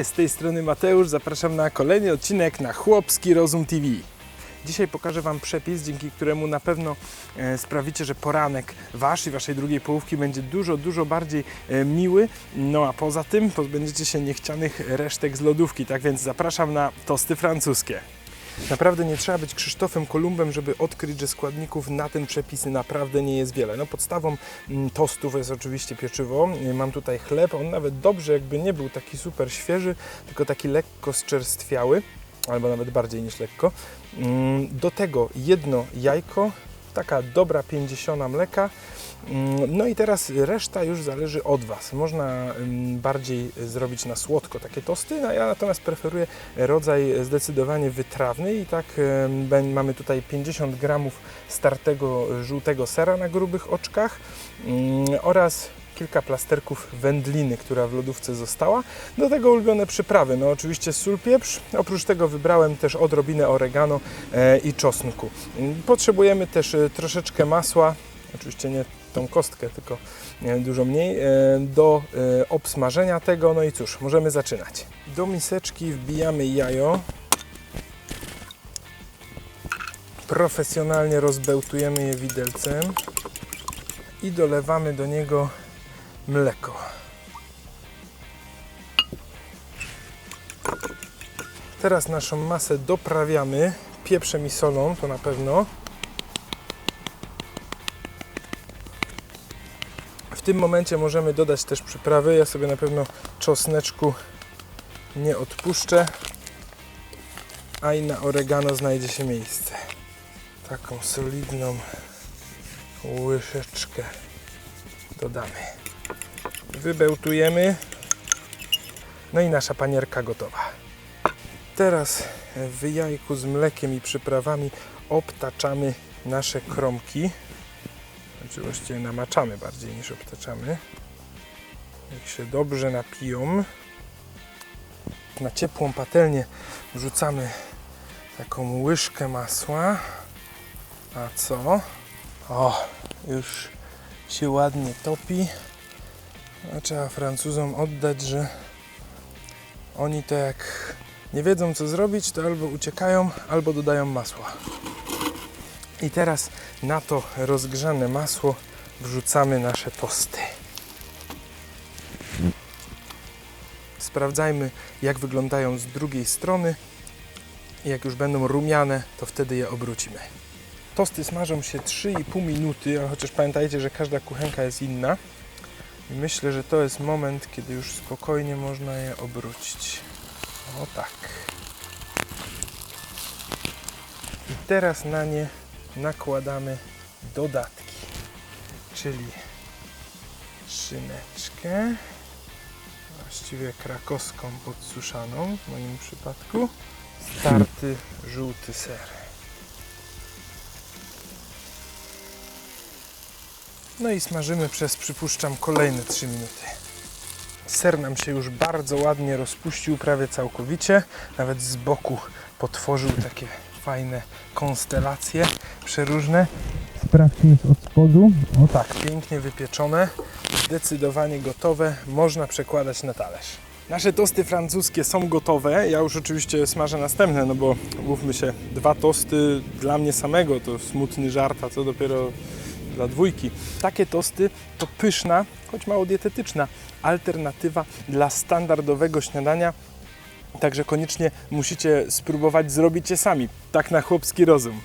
Cześć, z tej strony Mateusz, zapraszam na kolejny odcinek na Chłopski Rozum TV. Dzisiaj pokażę Wam przepis, dzięki któremu na pewno e, sprawicie, że poranek Wasz i Waszej drugiej połówki będzie dużo, dużo bardziej e, miły. No a poza tym pozbędziecie się niechcianych resztek z lodówki, tak więc zapraszam na tosty francuskie. Naprawdę nie trzeba być Krzysztofem Kolumbem, żeby odkryć, że składników na ten przepis naprawdę nie jest wiele. No podstawą mm, tostów jest oczywiście pieczywo. Y, Mam tutaj chleb, on nawet dobrze jakby nie był taki super świeży, tylko taki lekko zczerstwiały, albo nawet bardziej niż lekko. Mm, Do tego jedno jajko, taka dobra 50 mleka. Mm, No i teraz reszta już zależy od Was. Można mm, bardziej zrobić na słodko takie tosty, no ja natomiast preferuję rodzaj zdecydowanie wytrawny i tak mamy tutaj 50 gramów startego żółtego sera na grubych oczkach mm, oraz kilka plasterków wędliny, która w lodówce została. Do tego ulubione przyprawy, no oczywiście sól, pieprz. Oprócz tego wybrałem też odrobinę oregano e, i czosnku. Potrzebujemy też e, troszeczkę masła, oczywiście nie tą kostkę, tylko e, dużo mniej, do obsmażenia tego. No i cóż, możemy zaczynać. Do miseczki wbijamy jajo. Profesjonalnie rozbełtujemy je widelcem i dolewamy do niego mleko. Teraz naszą masę doprawiamy pieprzem i solą, to na pewno. W tym momencie możemy dodać też przyprawy. Ja sobie na pewno czosneczku nie odpuszczę, a i na oregano znajdzie się miejsce. Taką solidną łyżeczkę dodamy. Wybełtujemy. No i nasza panierka gotowa. Teraz w jajku z mlekiem i przyprawami obtaczamy nasze kromki. Znaczy właściwie namaczamy bardziej niż obtaczamy. Jak się dobrze napiją. Na ciepłą patelnię wrzucamy taką łyżkę masła. A co? O, już się ładnie topi. A trzeba Francuzom oddać, że oni to jak nie wiedzą co zrobić, to albo uciekają, albo dodają masła. I teraz na to rozgrzane masło wrzucamy nasze tosty. Sprawdzajmy, jak wyglądają z drugiej strony. Jak już będą rumiane, to wtedy je obrócimy. Tosty smażą się 3,5 minuty, chociaż pamiętajcie, że każda kuchenka jest inna. Myślę, że to jest moment, kiedy już spokojnie można je obrócić. O tak. I teraz na nie nakładamy dodatki, czyli szyneczkę, właściwie krakowską podsuszaną w moim przypadku, starty żółty ser. No i smażymy przez, przypuszczam, kolejne 3 minuty. Ser nam się już bardzo ładnie rozpuścił, prawie całkowicie. Nawet z boku potworzył takie fajne konstelacje przeróżne. Sprawdźmy od spodu. O tak, pięknie wypieczone, zdecydowanie gotowe. Można przekładać na talerz. Nasze tosty francuskie są gotowe. Ja już oczywiście smażę następne, no bo mówmy się, dwa tosty dla mnie samego to smutny żart, a co dopiero dla dwójki. Takie tosty to pyszna, choć mało dietetyczna alternatywa dla standardowego śniadania. Także koniecznie musicie spróbować zrobić je sami. Tak na chłopski rozum.